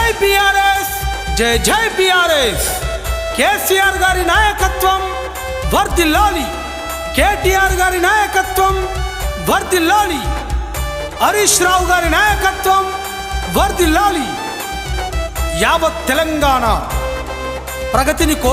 జై బిఆర్ఎస్ జై జై బిఆర్ఎస్ కేసీఆర్ గారి నాయకత్వం వర్దిల్లాలి కేటీఆర్ గారి నాయకత్వం వర్దిల్లాలి హరీష్ రావు గారి నాయకత్వం వర్దిల్లాలి యావత్ తెలంగాణ ప్రగతిని కో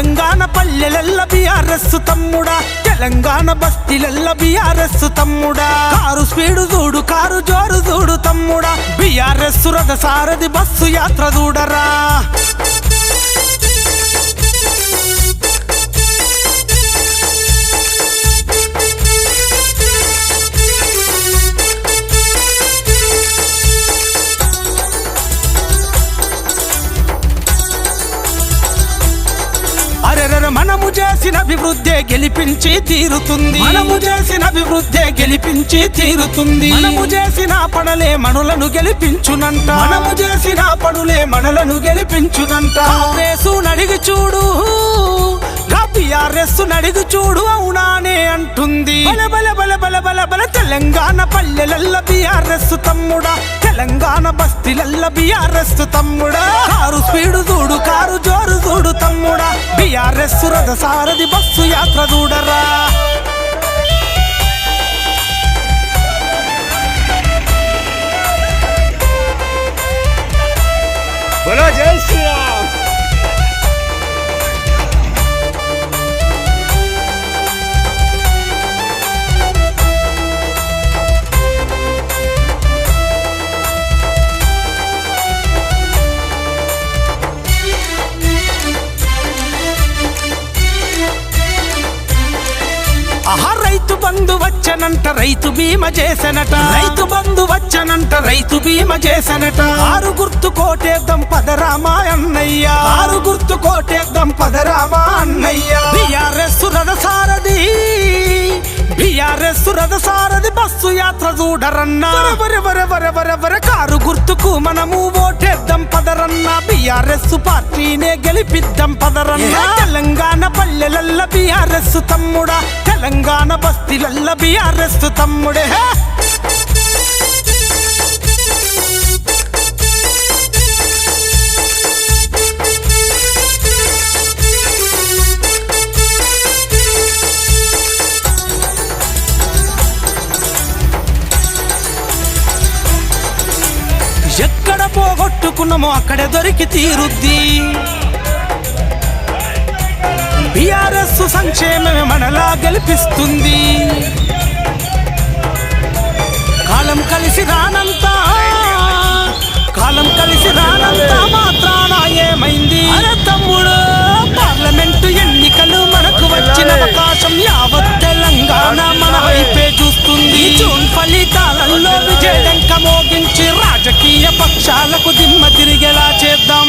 తెలంగాణ పల్లెలెల్ల బిఆర్ఎస్ తమ్ముడా. తెలంగాణ బస్తీలెల్ల బిఆర్ఎస్ తమ్ముడా. కారు స్పీడు చూడు కారు జోరు చూడు తమ్ముడా. బిఆర్ఎస్ రథ సారథి బస్సు యాత్ర చూడరా. మనము చేసిన అభివృద్ధి గెలిపించి తీరుతుంది. మనము చేసిన అభివృద్ధి గెలిపించి తీరుతుంది. మనము చేసిన పనులే మనులను గెలిపించునంట. మనము చేసిన పనులే మనలను గెలిపించునంట. నడిగి చూడు. టిఆర్ఎస్ నడుగు చూడు అవునానే అంటుంది. బల బల బల బల బల బల తెలంగాణ పల్లెలల్ల బిఆర్ఎస్ తమ్ముడా. తెలంగాణ బస్తీలల్ల బిఆర్ఎస్ తమ్ముడా. కారు స్పీడు చూడు కారు జోరు చూడు తమ్ముడా. బిఆర్ఎస్ రథ సారథి బస్సు యాత్ర చూడరా. వచ్చనంట రైతు బీమా చేసనట. రైతు బంధు వచ్చనంట రైతు బీమా చేసనట. ఆరు గుర్తు కోటేద్దాం పదరామా అన్నయ్య. ఆరు గుర్తు కోటేద్దాం పదరామా అన్నయ్య. బిఆర్ఎస్ రథసారథి. బిఆర్ఎస్ రథసారథి బస్సు యాత్ర చూడరన్న. కారు గుర్తుకు మనము ఓటేద్దాం పదరన్న. బిఆర్ఎస్ పార్టీనే గెలిపిద్దాం పదరన్న. తెలంగాణ పల్లెలల్ల బిఆర్ఎస్ తమ్ముడా. తెలంగాణ బస్తీలల్ల బిఆర్ఎస్ తమ్ముడే. పోగొట్టుకున్నామో అక్కడే దొరికి తీరుద్ది. బిఆర్ఎస్ సంక్షేమమే మనలా గెలిపిస్తుంది. కాలం కలిసి రానంతా కాలం కలిసి రానంతా మాత్రాన ఏమైంది? అరే తమ్ముడు పార్లమెంటు ఎన్నికలు మనకు వచ్చిన అవకాశం యావత్ తెలంగాణ మన వైపే చూస్తుంది జూన్ ఫలితాలలో విజయడంక మోగించి రాజకీయ పక్షాలకు దిమ్మ తిరిగేలా చేద్దాం.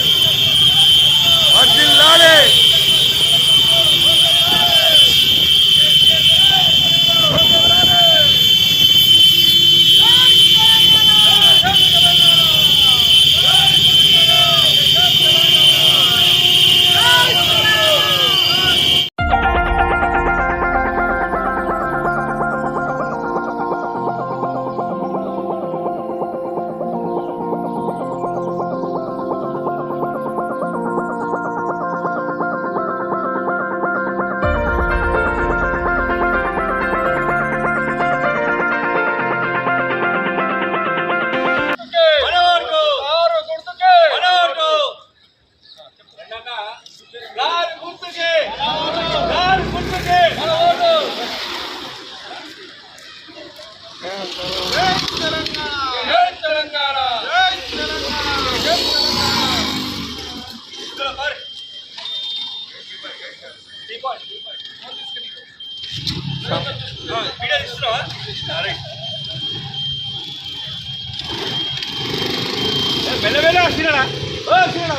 మెల్ల మెల్ల వచ్చినాడా? ఒకసారి.